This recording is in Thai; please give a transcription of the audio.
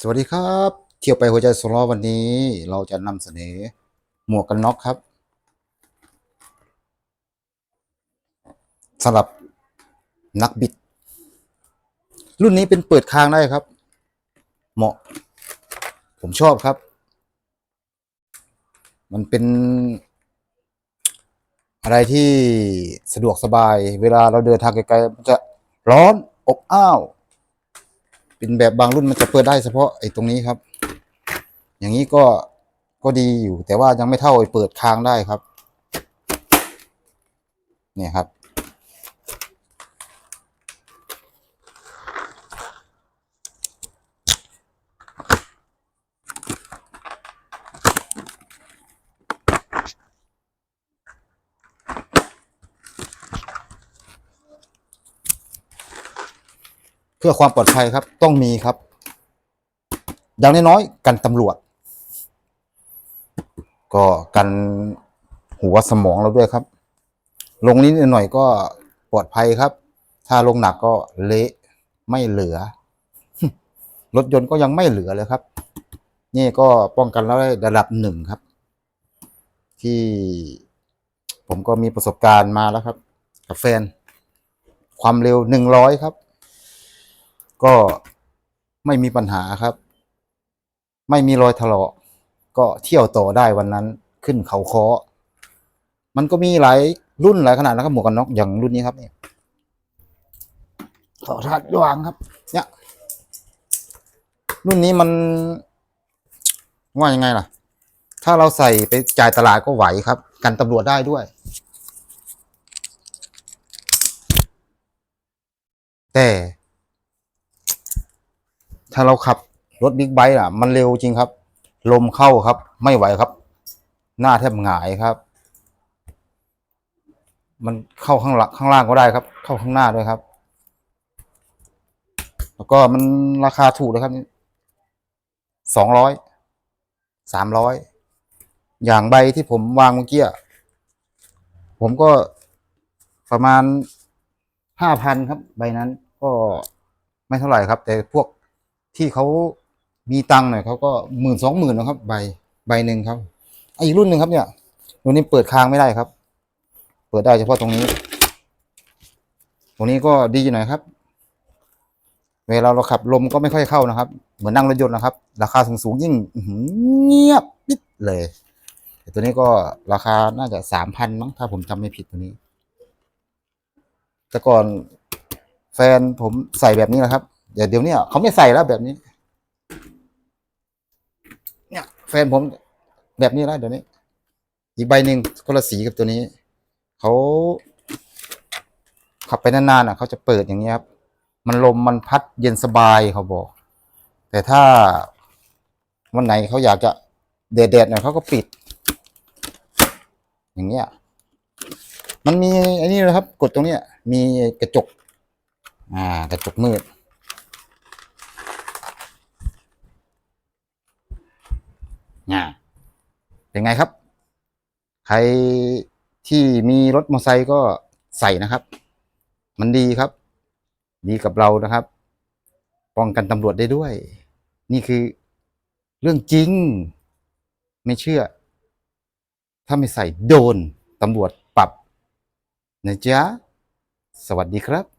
สวัสดีครับ เที่ยวไปหัวใจสล้อวันนี้ เราจะนำเสนอหมวกกันน็อกครับสำหรับนักบิด รุ่นนี้เป็นเปิดคางได้ครับ เหมาะ ผมชอบครับ มันเป็น อะไรที่สะดวกสบาย เวลาเราเดินทางไกลๆมันจะร้อนอบอ้าว เป็นแบบบางรุ่นมันจะเปิดได้เฉพาะไอ้ตรงนี้ครับ อย่างนี้ก็ก็ดีอยู่ แต่ว่ายังไม่เท่าไอ้เปิดค้างได้ครับ เนี่ยครับ เพื่อความปลอดภัยครับ ต้องมีครับ อย่างน้อยๆกันตำรวจ ก็กันหัวสมองเราด้วยครับ ลงนิดหน่อยก็ปลอดภัยครับ ถ้าลงหนักก็เละไม่เหลือ รถยนต์ก็ยังไม่เหลือเลยครับ นี่ก็ป้องกันแล้วได้ระดับหนึ่งครับ ที่ผมก็มีประสบการณ์มาแล้วครับ กับแฟน ความเร็วหนึ่งร้อยครับ ก็ไม่มีปัญหาครับ ไม่มีรอยถลอกก็เที่ยวต่อได้วันนั้นขึ้นเขาเคาะมันก็มีหลายรุ่นหลายขนาดนะครับหมวกกันน็อกอย่างรุ่นนี้ครับเนี่ยต่อทัดวางครับ เนี่ย รุ่นนี้มันว่ายังไงล่ะ ถ้าเราใส่ไปจ่ายตลาดก็ไหวครับ กันตำรวจได้ด้วย แต่ ถ้าเราขับรถบิ๊กไบค์อะ มันเร็วจริงครับ ลมเข้าครับ ไม่ไหวครับ หน้าแทบหงายครับ มันเข้าข้างหลังข้างล่างก็ได้ครับ เข้าข้างหน้าด้วยครับ แล้วก็มันราคาถูกเลยครับสองร้อยสามร้อยอย่างใบที่ผมวางเมื่อกี้ผมก็ประมาณห้าพันครับ ใบนั้นก็ไม่เท่าไหร่ครับ แต่พวก ที่เขามีตังค์หน่อยเขาก็หมื่นสองหมื่นนะครับ ใบใบหนึ่งครับอะอีกรุ่นหนึ่งครับเนี่ยรุ่นนี้เปิดค้างไม่ได้ครับ เปิดได้เฉพาะตรงนี้ ตรงนี้ก็ดีหน่อยครับ เวลาเราขับลมก็ไม่ค่อยเข้านะครับ เหมือนนั่งรถยนต์นะครับ ราคาสูงๆยิ่งเงียบปิดเลยแต่ตัวนี้ก็ราคาน่าจะสามพันมั้งถ้าผมจำไม่ผิดตัวนี้ แต่ก่อนแฟนผมใส่แบบนี้นะครับ เดี๋ยวเดี๋ยวเนี้เขาไม่ใส่แล้วแบบนี้ เนี่ย แฟนผมแบบนี้แล้วเดี๋ยวนี้ อีกใบหนึ่งคนละสีกับตัวนี้ เขาขับไปนานๆอะเขาจะเปิดอย่างเงี้ยครับ มันลมมันพัดเย็นสบายเขาบอก แต่ถ้าวันไหนเขาอยากจะแดดๆหน่อยเขาก็ปิด อย่างเงี้ย มันมีไอ้นี่นะครับ กดตรงเนี้ย มีกระจก อ่ากระจกมืด อ่า เป็นไงครับ ใครที่มีรถมอเตอร์ไซค์ก็ใส่นะครับ มันดีครับ ดีกับเรานะครับ ป้องกันตำรวจได้ด้วย นี่คือเรื่องจริง ไม่เชื่อ ถ้าไม่ใส่โดนตำรวจปรับนะจ๊ะ สวัสดีครับ